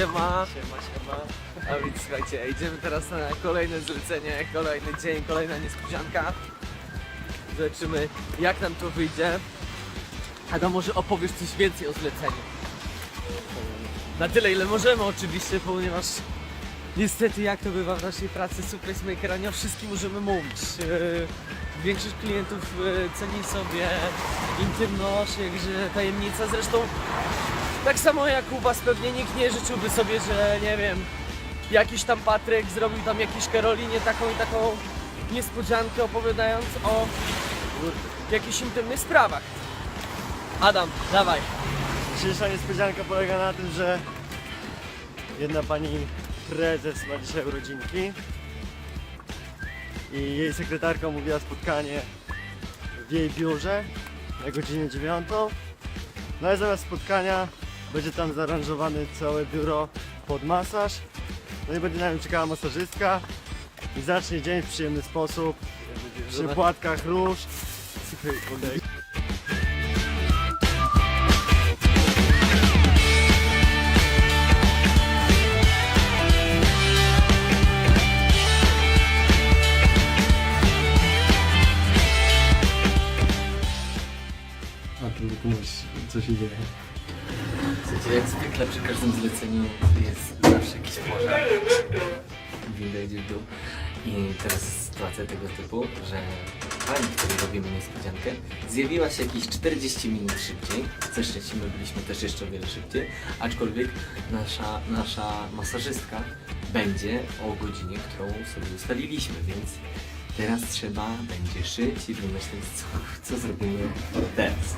siema. Siema, siema. A więc słuchajcie, idziemy teraz na kolejne zlecenie, kolejny dzień, kolejna niespodzianka. Zobaczymy jak nam to wyjdzie. Adam, może opowiesz coś więcej o zleceniu? Na tyle ile możemy oczywiście, ponieważ niestety jak to bywa w naszej pracy Suplex Makera, nie o wszystkim możemy mówić. Yy, Większość klientów yy, ceni sobie intymność, jakże tajemnica, zresztą tak samo jak u was pewnie nikt nie życzyłby sobie, że nie wiem, jakiś tam Patryk zrobił tam jakiejś Karolinie taką i taką niespodziankę opowiadając o jakichś intymnych sprawach. Adam, dawaj. Dzisiejsza niespodzianka polega na tym, że jedna pani prezes ma dzisiaj urodzinki i jej sekretarka umówiła spotkanie w jej biurze na godzinę dziewiątą. No ale zamiast spotkania będzie tam zaaranżowane całe biuro pod masaż. No i będzie na nią czekała masażystka i zacznie dzień w przyjemny sposób, przy płatkach róż. A tu co się dzieje. Jak zwykle przy każdym zleceniu jest zawsze jakiś pożar. Winda idzie w dół. I teraz sytuacja tego typu, że pani, której robimy niespodziankę, zjawiła się jakieś 40 minut szybciej. Ze szczęścia my byliśmy też jeszcze o wiele szybciej. Aczkolwiek nasza, nasza masażystka będzie o godzinie, którą sobie ustaliliśmy, więc teraz trzeba będzie szyć i wymyśleć, co, co zrobimy teraz.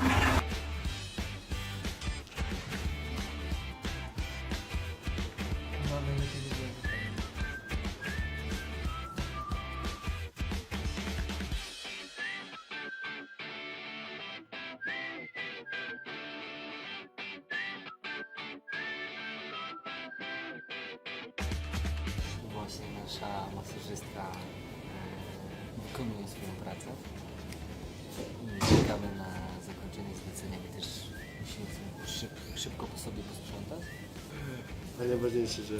Właśnie nasza masażystka e, wykonuje swoją pracę i czekamy na zakończenie zlecenia i też musimy szyb, szybko po sobie posprzątać. Najważniejsze, że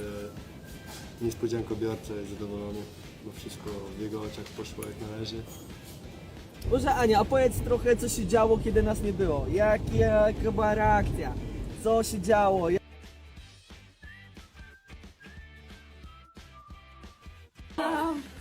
niespodziankobiorca jest zadowolony, bo wszystko w jego oczach poszło jak należy. Może Ania, opowiedz trochę co się działo, kiedy nas nie było. Jak, jaka była reakcja? Co się działo? Welcome.